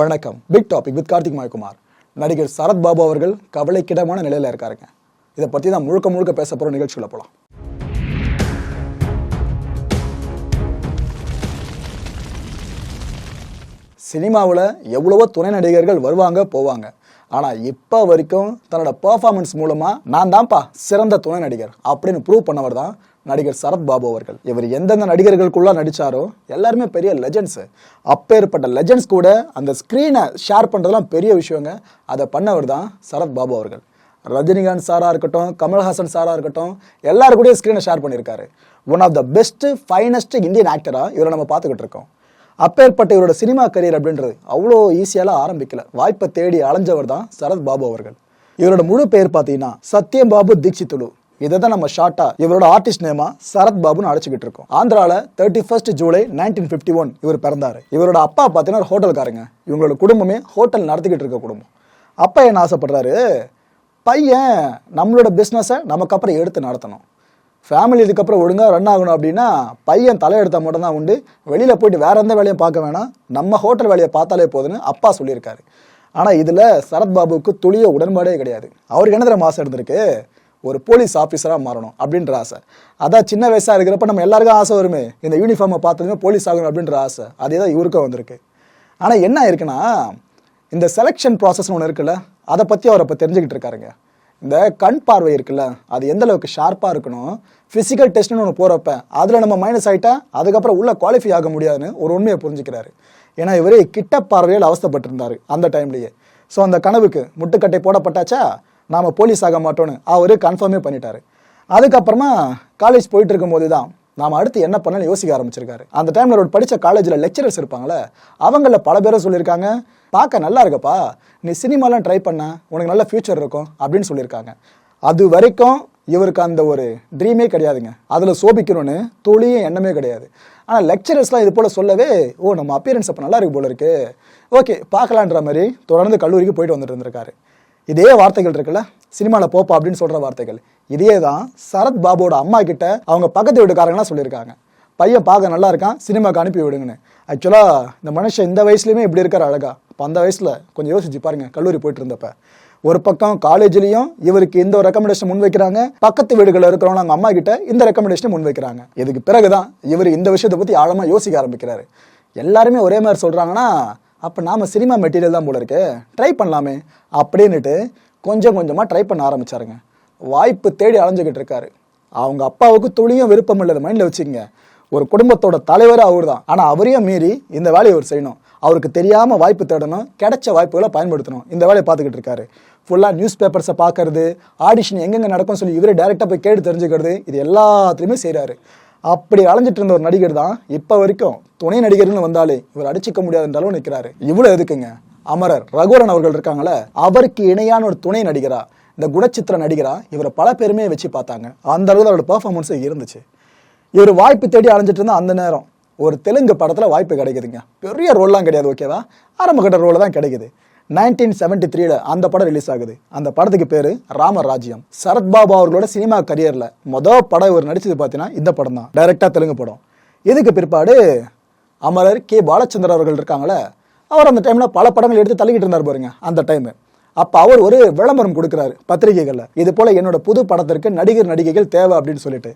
வணக்கம். Big topic with Karthik Mayakumar. நடிகர் சரத் பாபு அவர்கள் கவலைக்கிடமான நிலையில் இருக்காருங்க. இதை பற்றி தான் முழுக்க முழுக்க பேச போகிற நிகழ்ச்சியில் போகலாம் சினிமாவில் எவ்வளவோ துணை நடிகர்கள் வருவாங்க போவாங்க. ஆனால் இப்போ வரைக்கும் தன்னோட பர்ஃபார்மன்ஸ் மூலமாக நான் தான்ப்பா சிறந்த துணை நடிகர் அப்படின்னு ப்ரூவ் பண்ணவர் தான் நடிகர் சரத் பாபு அவர்கள். இவர் எந்தெந்த நடிகர்களுக்குள்ளே நடிச்சாரோ எல்லாருமே பெரிய லெஜெண்ட்ஸு அப்பேற்பட்ட லெஜெண்ட்ஸ் கூட அந்த ஸ்க்ரீனை ஷேர் பண்ணுறதுலாம் பெரிய விஷயங்க. அதை பண்ணவர் தான் சரத் பாபு அவர்கள். ரஜினிகாந்த் சாராக இருக்கட்டும் கமல்ஹாசன் சாராக இருக்கட்டும் எல்லாரு கூடயும் ஸ்க்ரீனை ஷேர் பண்ணியிருக்காரு. One of the best finest Indian ஆக்டராக இவரை நம்ம பார்த்துக்கிட்டு இருக்கோம். அப்பேற்பட்ட இவரோட சினிமா கரியர் அப்படின்றது அவ்வளோ ஈஸியாலாம் ஆரம்பிக்கல. வாய்ப்பை தேடி அலைஞ்சவர் தான் சரத் பாபு அவர்கள். இவரோட முழு பெயர் பார்த்தீங்கன்னா சத்யம் பாபு தீட்சித்துலு இதை தான் நம்ம ஷார்ட்டா இவரோட ஆர்டிஸ்ட் நேமா சரத் பாபுன்னு அழைச்சிக்கிட்டு இருக்கோம். ஆந்திரால thirty first July nineteen fifty one இவர் பிறந்தாரு. இவரோட அப்பா பார்த்தீங்கன்னா ஒரு ஹோட்டல்காரங்க இவங்களோட குடும்பமே ஹோட்டல் நடத்திக்கிட்டு இருக்க குடும்பம். அப்பா என்ன ஆசைப்படுறாரு? பையன் நம்மளோட பிஸ்னஸை நமக்கு அப்புறம் எடுத்து நடத்தணும். ஃபேமிலி இதுக்கப்புறம் ஒழுங்காக ரன் ஆகணும் அப்படின்னா பையன் தலையெடுத்தால் மட்டும்தான் உண்டு. வெளியில் போயிட்டு வேற எந்த வேலையும் பார்க்க வேணாம். நம்ம ஹோட்டல் வேலையை பார்த்தாலே போதுன்னு அப்பா சொல்லியிருக்காரு. ஆனால் இதில் சரத்பாபுக்கு துளிய உடன்பாடே கிடையாது. அவருக்கு என்ன மாசம் ஆசை இருந்திருக்கு? ஒரு போலீஸ் ஆஃபீஸராக மாறணும் அப்படின்ற ஆசை. அதான் சின்ன வயசாக இருக்கிறப்ப நம்ம எல்லாருக்கும் ஆசை வருமே. இந்த யூனிஃபார்மை பார்த்ததுமே போலீஸ் ஆகணும் அப்படின்ற ஆசை. அதே தான் இவருக்கும் வந்திருக்கு. ஆனால் என்ன இருக்குன்னா இந்த செலெக்ஷன் ப்ராசஸ்னு ஒன்று இருக்குல்ல அதை பற்றி அவர் அப்போ தெரிஞ்சுக்கிட்டு இருக்காருங்க. இந்த கண் பார்வை இருக்குல்ல அது எந்த அளவுக்கு ஷார்ப்பாக இருக்கணும் ஃபிசிக்கல் டெஸ்ட்னு ஒன்று போகிறப்ப அதில் நம்ம மைனஸ் ஆகிட்டா அதுக்கப்புறம் உள்ள குவாலிஃபை ஆக முடியாதுன்னு ஒரு உண்மையை புரிஞ்சுக்கிறாரு. ஏன்னா இவர் கிட்ட பார்வையில் அவஸ்தைப்பட்டிருந்தாரு அந்த டைம்லேயே ஸோ அந்த கனவுக்கு முட்டுக்கட்டை போடப்பட்டாச்சா? நாம் போலீஸ் ஆக மாட்டோன்னு அவர் கன்ஃபார்மே பண்ணிட்டாரு. அதுக்கப்புறமா காலேஜ் போயிட்டு இருக்கும்போது தான் நாம் அடுத்து என்ன பண்ணலாம் யோசிக்க ஆரம்பிச்சிருக்காரு. அந்த டைமில் அவர் படித்த காலேஜில் லெக்சரர்ஸ் இருப்பாங்களே அவங்கள பல பேரை சொல்லியிருக்காங்க. பார்க்க நல்லா இருக்கப்பா. நீ சினிமாலாம் ட்ரை பண்ண உனக்கு நல்ல ஃபியூச்சர் இருக்கும் அப்படின்னு சொல்லியிருக்காங்க. அது வரைக்கும் இவருக்கு அந்த ஒரு ட்ரீமே கிடையாதுங்க. அதில் சோபிக்கணும்னு துளியும் எண்ணமே கிடையாது. ஆனால் லெக்சரர்ஸ்லாம் இது போல் சொல்லவே ஓ நம்ம அப்பியரன்ஸ் அப்போ நல்லா இருக்கு போல இருக்கு. ஓகே பார்க்கலான்ற மாதிரி தொடர்ந்து கல்லூரிக்கு போயிட்டு வந்துட்டு இருந்திருக்காரு. இதே வார்த்தைகள் இருக்குல்ல? சினிமாவில் போப்பா அப்படின்னு சொல்கிற வார்த்தைகள். இதே தான் சரத் பாபுவோட அம்மா கிட்ட அவங்க பக்கத்து வீட்டுக்காரங்களாம் சொல்லியிருக்காங்க. பையன் பார்க்க நல்லா இருக்கான் சினிமாவுக்கு அனுப்பி விடுங்கன்னு. ஆக்சுவலாக இந்த மனுஷன் இந்த வயசுலையுமே இப்படி இருக்கார் அழகா. அப்போ அந்த வயசில் கொஞ்சம் யோசிச்சு பாருங்க கல்லூரி போயிட்டு இருந்தப்ப. ஒரு பக்கம் காலேஜ்லேயும் இவருக்கு இந்த ஒரு ரெக்கமெண்டேஷன் முன் வைக்கிறாங்க பக்கத்து வீடுகளில் இருக்கிறவங்க அவங்க அம்மா கிட்ட இந்த ரெக்கமெண்டேஷனை முன் வைக்கிறாங்க. இதுக்கு பிறகுதான் இவர் இந்த விஷயத்தை பற்றி ஆழமாக யோசிக்க ஆரம்பிக்கிறாரு. எல்லாருமே ஒரே மாதிரி சொல்கிறாங்கன்னா அப்போ நாம் சினிமா மெட்டீரியல் தான் போல இருக்கு. ட்ரை பண்ணலாமே. அப்படின்னுட்டு கொஞ்சம் கொஞ்சமாக ட்ரை பண்ண ஆரம்பிச்சாருங்க. வாய்ப்பு தேடி அலைஞ்சுக்கிட்டு இருக்காரு. அவங்க அப்பாவுக்கு துளியும் விருப்பம் இல்லை மைண்டில் வச்சுக்கோங்க. ஒரு குடும்பத்தோட தலைவர் அவர் தான் ஆனால் அவரையும் மீறி இந்த வேலையை அவர் செய்யணும். அவருக்கு தெரியாமல் வாய்ப்பு தேடணும். கிடைச்ச வாய்ப்புகளை பயன்படுத்தணும். இந்த வேலையை பார்த்துக்கிட்டு இருக்காரு. ஃபுல்லாக நியூஸ் பேப்பர்ஸை பார்க்கறது ஆடிஷன் எங்கெங்கே நடக்கும்னு சொல்லி இவரே டேரெக்டாக போய் கேட்டு தெரிஞ்சுக்கிறது இது எல்லாத்துலேயுமே செய்கிறாரு அப்படி அலைஞ்சிட்டு இருந்த ஒரு நடிகர் தான் இப்போ வரைக்கும் துணை நடிகர்னு வந்தாலே இவர் அடிச்சுக்க முடியாதுன்றாலும் நிற்கிறாரு இவ்வளோ எதுக்குங்க? அமரர் ரகுவரன் அவர்கள் இருக்காங்களே அவருக்கு இணையான ஒரு துணை நடிகரா இந்த குணச்சித்திர நடிகரா இவரை பல பேருமே வச்சு பார்த்தாங்க. அந்த அளவு அவரோட பெர்ஃபார்மன்ஸே இருந்துச்சு. இவர் வாய்ப்பு தேடி அலைஞ்சிட்டு இருந்தால் அந்த நேரம் ஒரு தெலுங்கு படத்தில் வாய்ப்பு கிடைக்குதுங்க. பெரிய ரோல்லாம் கிடையாது ஓகேவா ஆரம்பகட்ட ரோல் தான் கிடைக்குது. நைன்டீன் செவன்டி த்ரீல அந்த படம் ரிலீஸ் ஆகுது. அந்த படத்துக்கு பேரு ராமராஜ்யம். சரத்பாபு அவர்களோட சினிமா கரியர்ல மொதல் படம் இவர் நடிச்சது பார்த்தீங்கன்னா இந்த படம் தான். டைரக்டா தெலுங்கு படம். இதுக்கு பிற்பாடு அமரர் கே. பாலச்சந்திரன் அவர்கள் இருக்காங்களே அவர் அந்த டைம்ல பல படங்கள் எடுத்து தள்ளிக்கிட்டு இருந்தார் பாருங்க அந்த டைம் அப்ப அவர் ஒரு விளம்பரம் கொடுக்குறாரு பத்திரிகைகள்ல. இது போல என்னோட புது படத்திற்கு நடிகர் நடிகைகள் தேவை அப்படின்னு சொல்லிட்டு.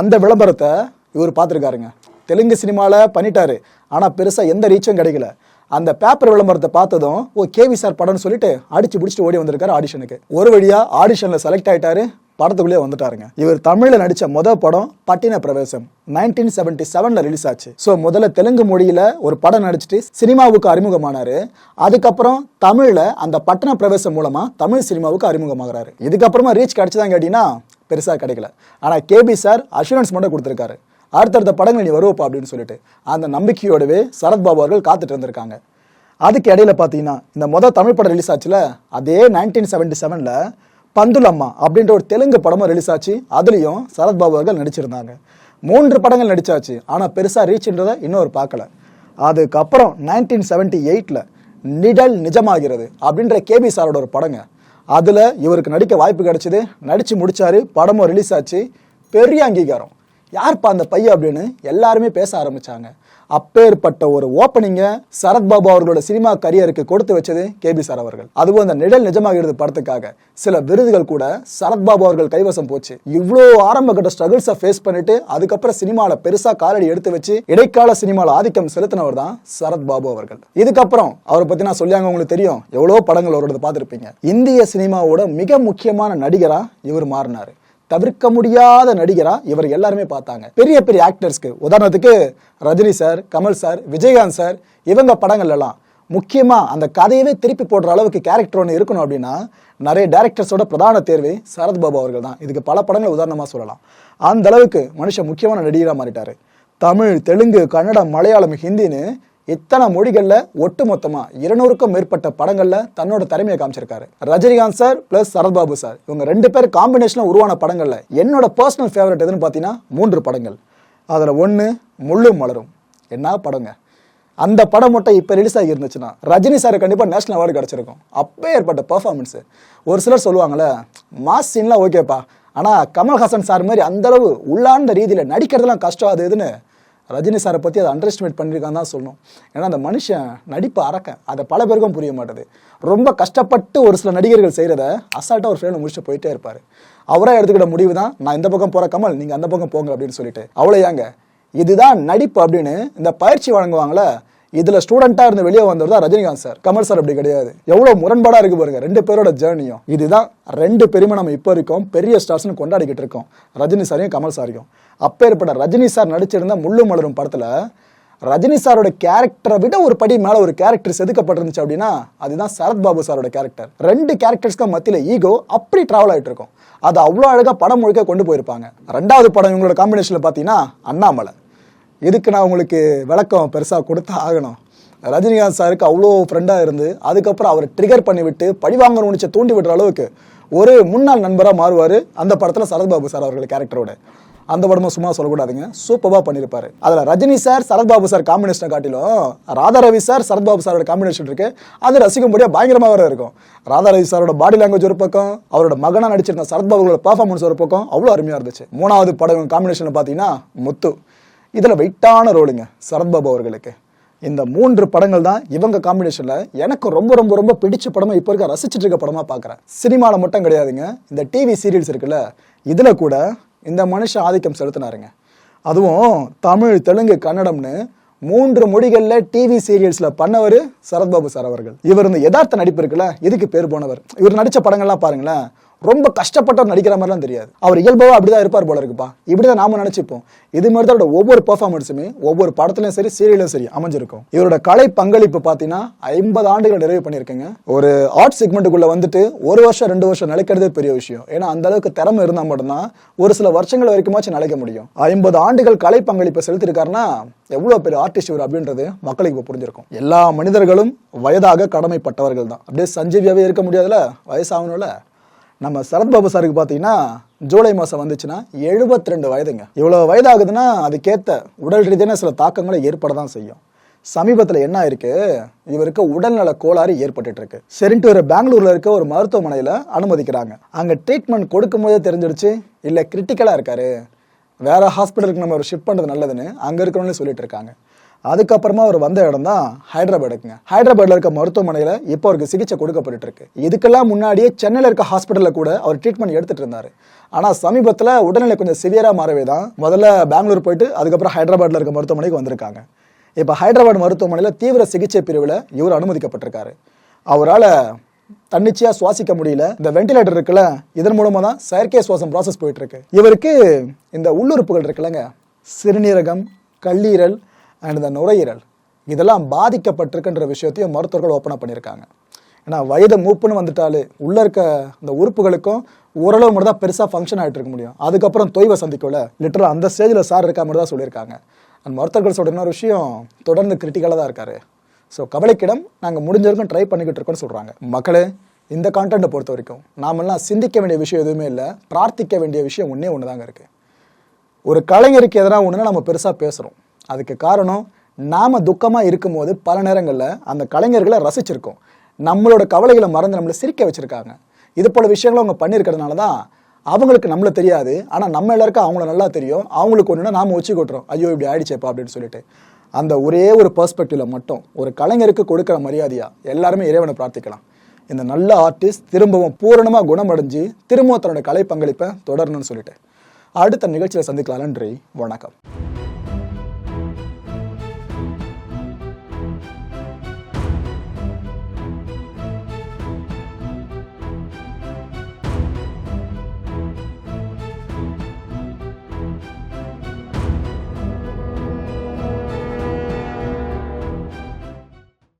அந்த விளம்பரத்தை இவர் பார்த்துருக்காருங்க. தெலுங்கு சினிமாவில் பண்ணிட்டாரு. ஆனால் பெருசாக எந்த ரீச்சும் கிடைக்கல. அந்த பேப்பர் விளம்பரத்தை பார்த்ததும் ஓ கேவி சார் படம்னு சொல்லிட்டு அடிச்சு பிடிச்சிட்டு ஓடி வந்திருக்காரு ஆடிஷனுக்கு ஒரு வழியா ஆடிஷனில் செலக்ட் ஆயிட்டாரு படத்துக்குள்ளே வந்துட்டாருங்க. இவர் தமிழில் நடித்த முதல் படம் பட்டின பிரவேசம் நைன்டீன் செவன்டி செவனில் ரிலீஸ் ஆச்சு. ஸோ முதல்ல தெலுங்கு மொழியில் ஒரு படம் நடிச்சிட்டு சினிமாவுக்கு அறிமுகமானார். அதுக்கப்புறம் தமிழில் அந்த பட்டண பிரவேசம் மூலமாக தமிழ் சினிமாவுக்கு அறிமுகமாகிறாரு. இதுக்கப்புறமா ரீச் கிடச்சிதான் கேட்டிங்கன்னா பெருசாக கிடைக்கல. ஆனால் கேபி சார் அஷூரன்ஸ் மட்டும் கொடுத்துருக்காரு. அடுத்தடுத்த படங்கள் நீ வருவப்பா அப்படின்னு சொல்லிட்டு அந்த நம்பிக்கையோடவே சரத்பாபு அவர்கள் காத்துட்டு இருந்திருக்காங்க. அதுக்கு இடையில பார்த்தீங்கன்னா இந்த மொதல் தமிழ் படம் ரிலீஸ் ஆச்சுல அதே நைன்டீன் செவன்டி செவனில் பந்துலம்மா அப்படின்ற ஒரு தெலுங்கு படமும் ரிலீஸ் ஆச்சு. அதுலேயும் சரத்பாபு அவர்கள் நடிச்சிருந்தாங்க. மூன்று படங்கள் நடிச்சாச்சு ஆனால் பெருசாக ரீச்ன்றதை இன்னொரு பார்க்கல. அதுக்கப்புறம் நைன்டீன் செவன்டி எயிட்டில் நிடல் நிஜமாகிறது அப்படின்ற கேபி சாரோட ஒரு படங்க. அதில் இவருக்கு நடிக்க வாய்ப்பு கிடைச்சிது. நடித்து முடித்தார் படமும் ரிலீஸ் ஆச்சு. பெரிய அங்கீகாரம். யார்ப்பா அந்த பையன் அப்படின்னு எல்லாருமே பேச ஆரம்பிச்சாங்க. அப்பேற்பட்ட ஒரு ஓப்பனிங்கை சரத்பாபு அவர்களோட சினிமா கரியருக்கு கொடுத்து வச்சது கேபி சார் அவர்கள். அதுவும் அந்த நிழல் நிஜமாகிறது படத்துக்காக. சில விருதுகள் கூட சரத்பாபு அவர்கள் கைவசம் போச்சு. இவ்வளோ ஆரம்ப கட்ட ஸ்ட்ரகிள்ஸை ஃபேஸ் பண்ணிட்டு அதுக்கப்புறம் சினிமாவில் பெருசாக காலடி எடுத்து வச்சு இடைக்கால சினிமாவில் ஆதிக்கம் செலுத்தினவர் தான் சரத்பாபு அவர்கள். இதுக்கப்புறம் அவரை பற்றி நான் சொல்லியாங்க உங்களுக்கு தெரியும். எவ்வளோ படங்கள் அவரோட பார்த்துருப்பீங்க. இந்திய சினிமாவோட மிக முக்கியமான நடிகராக இவர் மாறினார். தவிர்க்க முடியாத நடிகரா இவர் எல்லாருமே பார்த்தாங்க. பெரிய பெரிய ஆக்டர்ஸ்க்கு உதாரணத்துக்கு Rajini sir Kamal sir Vijayakanth sir இவங்க படங்கள்லாம் முக்கியமாக அந்த கதையவே திருப்பி போடுற அளவுக்கு கேரக்டர் ஒன்று இருக்கணும் அப்படின்னா நிறைய டேரக்டர்ஸோட பிரதான தேர்வு சரத்பாபு அவர்கள் தான். இதுக்கு பல படங்கள் உதாரணமாக சொல்லலாம். அந்த அளவுக்கு மனுஷன் முக்கியமான நடிகராக மாறிட்டாரு. தமிழ் தெலுங்கு கன்னடம் மலையாளம் ஹிந்தின்னு இத்தனை மொழிகளில் ஒட்டு மொத்தமாக இருநூறுக்கும் மேற்பட்ட படங்களில் தன்னோட திறமையை காமிச்சிருக்காரு. Rajinikanth sir plus Sarathbabu sir. இவங்க ரெண்டு பேர் காம்பினேஷனில் உருவான படங்களில் என்னோட பர்சனல் ஃபேவரட் எதுன்னு பார்த்தீங்கன்னா மூன்று படங்கள். அதில் ஒன்று முள்ளும் மலரும். என்ன படங்க? அந்த படம் மட்டும் இப்போ ரிலீஸ் ஆகி இருந்துச்சுன்னா ரஜினி சார் கண்டிப்பாக நேஷனல் அவார்டு கிடச்சிருக்கும். அப்போ ஏற்பட்ட பர்ஃபார்மன்ஸு ஒரு சிலர் சொல்லுவாங்களே மாஸ் சீன்லாம் ஓகேப்பா ஆனால் கமல்ஹாசன் சார் மாதிரி அந்தளவு உள்ளார்ந்த ரீதியில் நடிக்கிறதுலாம் கஷ்டம் அது இதுன்னு ரஜினி சாரை பற்றி அதை அண்டர் எஸ்டிமேட் பண்ணியிருக்கான்னு தான் சொல்லணும். ஏன்னா அந்த மனுஷன் நடிப்பு அறக்க. அதை பல பேருக்கும் புரிய மாட்டேது. ரொம்ப கஷ்டப்பட்டு ஒரு சில நடிகர்கள் செய்கிறத அசால்ட்டாக ஒரு ஃப்ரெண்ட் முடிச்சுட்டு போயிட்டே இருப்பார். அவராக எடுத்துக்கிட்ட முடிவு தான் நான் இந்த பக்கம் போகிற கமல் நீங்கள் அந்த பக்கம் போங்க அப்படின்னு சொல்லிட்டு. அவ்வளோ ஏங்க. இதுதான் நடிப்பு அப்படின்னு இந்த பயிற்சி வழங்குவாங்களே இதுல ஸ்டூடெண்டா இருந்து வெளியே வந்தவர் தான் ரஜினிகாந்த் சார். கமல் சார் அப்படி கிடையாது. எவ்வளவு முரண்பாடா இருக்கு பாருங்க. ரெண்டு பேரோட ஜேர்னியும் இதுதான் ரெண்டு பெருமை நம்ம இப்போ வரைக்கும் பெரிய ஸ்டார்ஸ்னு கொண்டாடிக்கிட்டு இருக்கோம். ரஜினி சாரையும் கமல் சாரையும். அப்பேற்பட்ட ரஜினி சார் நடிச்சிருந்த முள்ளு மலரும் படத்துல ரஜினி சாரோட கேரக்டரை விட ஒரு படி மேல ஒரு கேரக்டர் செதுக்கப்பட்டிருந்துச்சு அப்படின்னா அதுதான் சரத்பாபு சாரோட கேரக்டர் ரெண்டு கேரக்டர்ஸ்க்கு மத்தியில ஈகோ அப்படி டிராவல் ஆயிட்டு இருக்கும். அது அவ்வளோ அழகா படம் முழுக்க கொண்டு போயிருப்பாங்க. ரெண்டாவது படம் இவங்களோட காம்பினேஷன்ல பார்த்தீங்கன்னா அண்ணாமலை. இதுக்கு நான் உங்களுக்கு விளக்கம் பெருசாக கொடுத்து ஆகணும்? ரஜினிகாந்த் சாருக்கு அவ்வளோ ஃப்ரெண்டாக இருந்து அதுக்கப்புறம் அவரை ட்ரிகர் பண்ணிவிட்டு பழிவாங்கணும் நினச்ச தூண்டி விடுற அளவுக்கு ஒரு முன்னாள் நண்பராக மாறுவார். அந்த படத்தில் சரத்பாபு சார் அவர்கள் கேரக்டரோட அந்த படமும் சும்மா சொல்லக்கூடாதுங்க. சூப்பராக பண்ணியிருப்பார். அதில் ரஜினி சார் சரத்பாபு சார் காம்பினேஷனை காட்டிலும் ராதா ரவி சார் சரத்பாபு சாரோட காம்பினேஷன் இருக்குது அது ரசிக்கும்படியாக பயங்கரமாக வர இருக்கும். ராதா ரவி சாரோட பாடி லாங்குவேஜ் ஒரு பக்கம் அவரோட மகனாக நடிச்சிருந்த சரத்பாபுகளோட பர்ஃபார்மன்ஸ் ஒரு பக்கம் அவ்வளோ அருமையாக இருந்துச்சு. மூணாவது படம் காம்பினேஷனில் பார்த்தீங்கன்னா முத்து. இதில் வெயிட்டான ரோலுங்க சரத்பாபு அவர்களுக்கு. இந்த மூன்று படங்கள் தான் இவங்க காம்பினேஷனில் எனக்கு ரொம்ப ரொம்ப ரொம்ப பிடிச்ச படமாக இப்போ இருக்க ரசிச்சுட்டு இருக்க படமாக பார்க்குறேன். சினிமாவில் மட்டும் கிடையாதுங்க. இந்த டிவி சீரியல்ஸ் இருக்குல்ல இதில் கூட இந்த மனுஷன் ஆதிக்கம் செலுத்தினாருங்க. அதுவும் தமிழ் தெலுங்கு கன்னடம்னு மூன்று மொழிகளில் டிவி சீரியல்ஸில் பண்ணவர் சரத்பாபு சார் அவர்கள். இவர் இந்த யதார்த்த நடிப்பு இருக்குல்ல இதுக்கு பேர் போனவர். இவர் நடித்த படங்கள்லாம் பாருங்களேன் ரொம்ப கஷ்டப்பட்டவர் நடிக்கிற மாதிரிலாம் தெரியாது. அவர் இயல்பாக அப்படிதான் இருப்பார் போல இருக்குப்பா. இப்படிதான் நாம நினைச்சுப்போம். இது மாதிரி தான் ஒவ்வொரு பெர்ஃபார்மன்ஸுமே ஒவ்வொரு படத்துலையும் சரி சீரியலும் சரி அமைஞ்சிருக்கும். இவரோட கலை பங்களிப்பு பார்த்தீங்கன்னா ஐம்பது ஆண்டுகள் நிறைவு பண்ணியிருக்கேங்க. ஒரு ஆர்ட் செக்மெண்ட்டுக்குள்ள வந்துட்டு ஒரு வருஷம் ரெண்டு வருஷம் நிலைக்கிறதே பெரிய விஷயம். ஏன்னா அந்த அளவுக்கு திறமை இருந்தால் மட்டும்தான் ஒரு சில வருஷங்கள் வரைக்குமாச்சும் நிலைக்க முடியும். ஐம்பது ஆண்டுகள் கலை பங்களிப்பை செலுத்திருக்காருன்னா எவ்வளோ பெரிய ஆர்டிஸ்ட் இவர் அப்படின்றது மக்களுக்கு இப்போ புரிஞ்சிருக்கும். எல்லா மனிதர்களும் வயதாக கடமைப்பட்டவர்கள் தான். அப்படியே சஞ்சீவியாவே இருக்க முடியாதுல வயசாகணும்ல? நம்ம சரத்பாபு சாருக்கு பார்த்தீங்கன்னா ஜூலை மாதம் வந்துச்சுன்னா 72 ரெண்டு வயதுங்க. இவ்வளோ வயதாகுதுன்னா அதுக்கேற்ற உடல் ரீதியான சில தாக்கங்களை ஏற்பட தான் செய்யும். சமீபத்தில் என்ன ஆயிருக்கு? இவருக்கு உடல்நல கோளாறு ஏற்பட்டு இருக்கு சரின்ட்டு ஒரு பெங்களூர்ல இருக்க ஒரு மருத்துவமனையில் அனுமதிக்கிறாங்க. அங்கே ட்ரீட்மெண்ட் கொடுக்கும் போதே தெரிஞ்சிடுச்சு. இல்லை கிரிட்டிக்கலாக இருக்காரு. வேற ஹாஸ்பிட்டலுக்கு நம்ம ஒரு ஷிஃப்ட் பண்ணுறது நல்லதுன்னு அங்கே இருக்கிறவங்களே சொல்லிட்டு இருக்காங்க. அதுக்கப்புறமா அவர் வந்த இடம் தான் ஹைதராபாடுக்குங்க. ஹைதராபாடில் இருக்க மருத்துவமனையில் இப்போ அவருக்கு சிகிச்சை கொடுக்கப்பட்டு இருக்கு இதுக்கெல்லாம் முன்னாடியே சென்னையில் இருக்க ஹாஸ்பிட்டலில் கூட அவர் ட்ரீட்மெண்ட் எடுத்துட்டு இருந்தார். ஆனால் சமீபத்தில் உடல்நிலை கொஞ்சம் சிவியராக மாறவே தான் முதல்ல பெங்களூர் போயிட்டு அதுக்கப்புறம் ஹைதராபாடில் இருக்க மருத்துவமனைக்கு வந்திருக்காங்க. இப்போ ஹைதராபாத் மருத்துவமனையில் தீவிர சிகிச்சை பிரிவில் இவர் அனுமதிக்கப்பட்டிருக்காரு. அவரால் தன்னிச்சையாக சுவாசிக்க முடியல. இந்த வென்டிலேட்டர் இருக்குல்ல இதன் மூலமாக தான் செயற்கை சுவாசம் ப்ராசஸ் போயிட்டு இருக்கு. இவருக்கு இந்த உள்ளுறுப்புகள் இருக்குல்லங்க. சிறுநீரகம் கல்லீரல் அண்ட் இந்த நுரையீரல். இதெல்லாம் பாதிக்கப்பட்டிருக்குன்ற விஷயத்தையும் மருத்துவர்கள் ஓப்பனாக பண்ணியிருக்காங்க. ஏன்னா வயது மூப்புன்னு வந்துட்டாலே உள்ளே இருக்க அந்த உறுப்புகளுக்கும் ஓரளவு மட்டும் தான் பெருசாக ஃபங்க்ஷன் ஆகிட்டு இருக்க முடியும். அதுக்கப்புறம் தொய்வை சந்திக்கல லிட்டரல் அந்த ஸ்டேஜில் சார் இருக்கா மாதிரி தான் சொல்லியிருக்காங்க. அந்த மருத்துவர்கள் சொல்கிற இன்னொரு விஷயம் தொடர்ந்து கிரிட்டிக்கலாக தான் இருக்காரு. ஸோ கவலைக்கிடம் நாங்கள் முடிஞ்ச வரைக்கும் ட்ரை பண்ணிக்கிட்டு இருக்கோம்னு சொல்கிறாங்க மக்களே இந்த கான்டென்ட்டை பொறுத்த வரைக்கும் நாமெல்லாம் சிந்திக்க வேண்டிய விஷயம் எதுவுமே இல்லை. பிரார்த்திக்க வேண்டிய விஷயம் ஒன்றே ஒன்று தாங்க இருக்குது ஒரு கலைஞருக்கு எதனா ஒன்றுனா நம்ம பெருசாக பேசுகிறோம் அதுக்கு காரணம் நாம் துக்கமாக இருக்கும்போது பல நேரங்களில் அந்த கலைஞர்களை ரசிச்சிருக்கோம். நம்மளோட கவலைகளை மறந்து நம்மளை சிரிக்க வச்சுருக்காங்க. இது போல விஷயங்களும் அவங்க பண்ணியிருக்கிறதுனால தான் அவங்களுக்கு நம்மள தெரியாது. ஆனால் நம்ம எல்லாருக்கும் அவங்கள நல்லா தெரியும். அவங்களுக்கு ஒன்றுனா நாம வச்சு கொட்டுறோம். ஐயோ இப்படி ஆயிடுச்சேப்பா அப்படின்னு சொல்லிட்டு. அந்த ஒரே ஒரு பெர்ஸ்பெக்டிவ்ல மட்டும் ஒரு கலைஞருக்கு கொடுக்குற மரியாதையாக எல்லாருமே இறைவனை பிரார்த்திக்கலாம். இந்த நல்ல ஆர்டிஸ்ட் திரும்பவும் பூரணமாக குணமடைஞ்சு திரும்பவும் தன்னோட கலை பங்களிப்பை தொடரணும்னு சொல்லிட்டு. அடுத்த நிகழ்ச்சியில் சந்திக்கலாம். நன்றி. வணக்கம்.